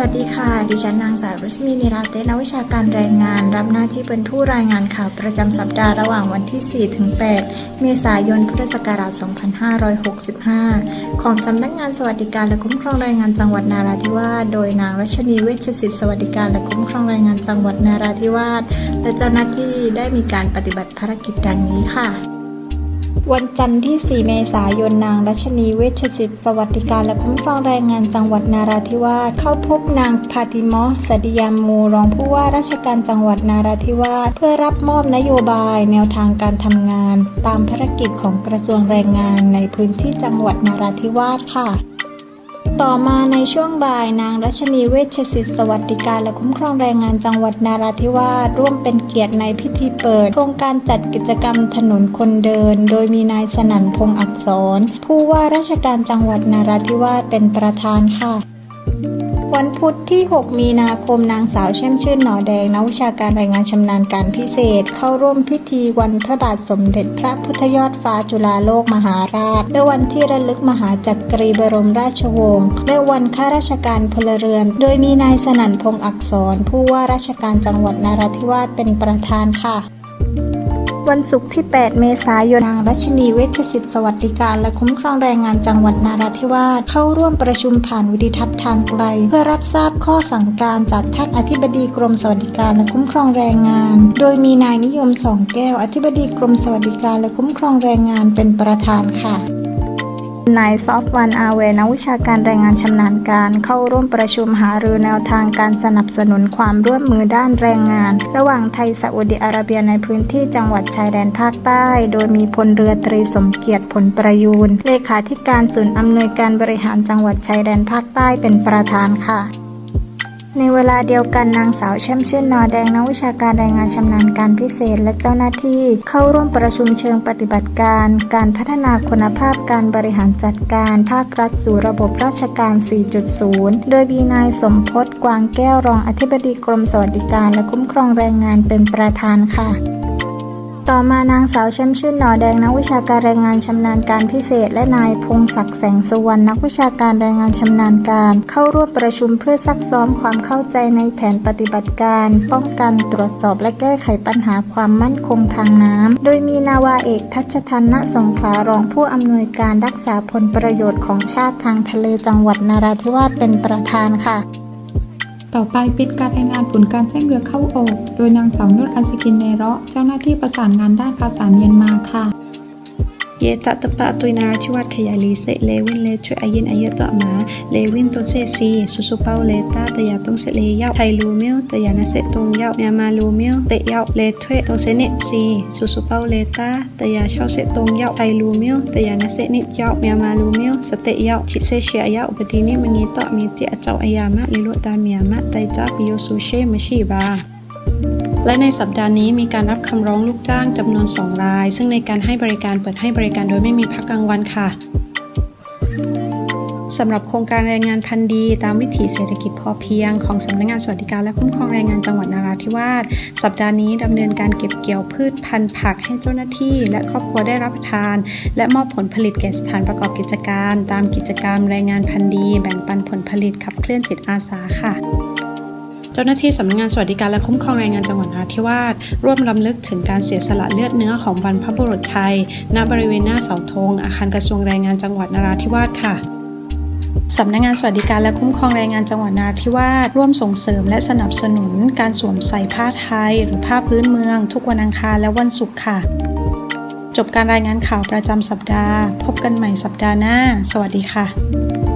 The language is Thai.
วัสดีค่ะ ดิฉันนางสาวรุชมีนิราเตนักวิชาการแรงงาน รับหน้าที่เป็นผู้รายงานข่าวประจำสัปดาห์ระหว่างวันที่ 4 ถึง 8 เมษายน พุทธศักราช 2565 ของสำนักงานสวัสดิการและคุ้มครองแรงงานจังหวัดนาราธิวาส โดยนางรัชนีเวชศิษย์สวัสดิการและคุ้มครองแรงงานจังหวัดนาราธิวาส และเจ้าหน้าที่ได้มีการปฏิบัติภารกิจดังนี้ค่ะ วันจันทร์ที่ 4 เมษายน นางรัชนีเวชสิทธิ์สวัสดิการและคุ้มครองแรงงานจังหวัดนาราธิวาสเข้าพบนางพาติมอสดิยามมูรองผู้ว่าราชการจังหวัดนาราธิวาสเพื่อรับมอบนโยบาย แนวทางการทำงาน ตามภารกิจของกระทรวงแรงงานในพื้นที่จังหวัดนาราธิวาสค่ะ ต่อมาในช่วงบ่ายนางรัชนีเวชศิษย์สวัสดิการและคุ้มครองแรงงานจังหวัดนาราธิวาสร่วมเป็นเกียรติในพิธีเปิด โครงการจัดกิจกรรมถนนคนเดิน โดยมีนายสนั่นพงษ์อักษร ผู้ว่าราชการจังหวัดนาราธิวาสเป็นประธานค่ะ วันพุธที่ 6 มีนาคมนางสาวเช่มชื่นหนอแดงนักวิชาการรายงานชำนาญการพิเศษ เข้าร่วมพิธีวันพระบาทสมเด็จพระพุทธยอดฟ้าจุฬาโลกมหาราช และวันที่ระลึกมหาจักรีบรมราชวงศ์และวันข้าราชการพลเรือน โดยมีนายสนั่นพงษ์อักษร ผู้ว่าราชการจังหวัดนาราธิวาสเป็นประธานค่ะ วันศุกร์ที่ 8 เมษายนนางรัชนีเวชสิทธิ์สวัสดิการและคุ้มครองแรงงานจังหวัดนาราธิวาสเข้าร่วมประชุมผ่านวิดีทัศน์ทางไกล เพื่อรับทราบข้อสั่งการจากท่านอธิบดีกรมสวัสดิการและคุ้มครองแรงงาน โดยมีนายนิยมสองแก้ว อธิบดีกรมสวัสดิการและคุ้มครองแรงงานเป็นประธานค่ะ นายซอฟวันอาเวนักวิชาการแรงงานชำนาญการเข้าร่วมประชุมหารือแนวทางการสนับสนุนความร่วมมือด้านแรงงาน ระหว่างไทยซาอุดิอาระเบียในพื้นที่จังหวัดชายแดนภาคใต้ โดยมีพลเรือตรีสมเกียรติผลประยูนเลขาธิการศูนย์อำนวยการบริหารจังหวัดชายแดนภาคใต้เป็นประธานค่ะ ในเวลาเดียวกันนางสาวแช่มชื่นนอแดงนักวิชาการแรงงานชำนาญการพิเศษและเจ้าหน้าที่ เข้าร่วมประชุมเชิงปฏิบัติการ การพัฒนาคุณภาพการบริหารจัดการ ภาครัฐสู่ระบบราชการ 4.0 โดยมีนายสมพศกวางแก้วรองอธิบดีกรมสวัสดิการและคุ้มครองแรงงานเป็นประธานค่ะ ต่อมานางสาวแช่มชื่นหนอแดงนักวิชาการแรงงานชำนาญการพิเศษ และนายพงศักดิ์แสงสุวรรณนักวิชาการแรงงานชำนาญการ เข้าร่วมประชุมเพื่อซักซ้อมความเข้าใจในแผนปฏิบัติการ ป้องกันตรวจสอบและแก้ไขปัญหาความมั่นคงทางน้ำ โดยมีนาวาเอกทัชทันณสงขลารองผู้อำนวยการรักษาผลประโยชน์ของชาติทางทะเลจังหวัดนาราธิวาสเป็นประธานค่ะ ต่อไปปิดการรายงานผลการแจ้งเรือเข้าออก โดยนางสาวนุชอัสกินเนเราะเจ้าหน้าที่ประสานงานด้านภาษาเมียนมาค่ะ Ye tak tepat tu ina ciwat kaya li se le win le chui ayin ayat to ma le win to se si susu pau le ta ta ya tong se le yau thai lu miu ta ya na se tong yau mya ma lu miu te yau le thwe to se ne si susu pau le ta ta ya chau se tong yau thai lu miu ta ya na se ni yau mya ma lu miu sa te yau chi se she yau badini mangi to mi ti a chau ayama le lu ta mya ma tai cha pi yo su she ma shi ba และในสัปดาห์นี้มีการรับคำร้องลูกจ้างจำนวน 2 ราย ซึ่งในการให้บริการเปิดให้บริการโดยไม่มีพักกลางวันค่ะสำหรับโครงการแรงงานพันธุ์ดี ตามวิถีเศรษฐกิจพอเพียงของสำนักงานสวัสดิการและคุ้มครองแรงงานจังหวัดนาราธิวาสสัปดาห์นี้ดำเนินการเก็บเกี่ยวพืชพันธุ์ผักให้เจ้าหน้าที่ และครอบครัวได้รับประทาน และมอบผลผลิตแก่สถานประกอบกิจการ ตามกิจกรรมแรงงานพันธุ์ดี แบ่งปันผลผลิตขับเคลื่อนจิตอาสาค่ะ เจ้าหน้าที่สำนักงานสวัสดิการและคุ้มครองแรงงานจังหวัดนราธิวาสร่วมรำลึกถึงการเสียสละเลือดเนื้อของบรรพบุรุษไทย ณบริเวณหน้าเสาธงอาคารกระทรวงแรงงานจังหวัดนราธิวาสค่ะสำนักงานสวัสดิการและคุ้มครองแรงงานจังหวัดนราธิวาสร่วมส่งเสริมและสนับสนุน การสวมใส่ผ้าไทย หรือผ้าพื้นเมือง ทุกวันอังคารและวันศุกร์ค่ะ จบการรายงานข่าวประจำสัปดาห์ พบกันใหม่สัปดาห์หน้า สวัสดีค่ะ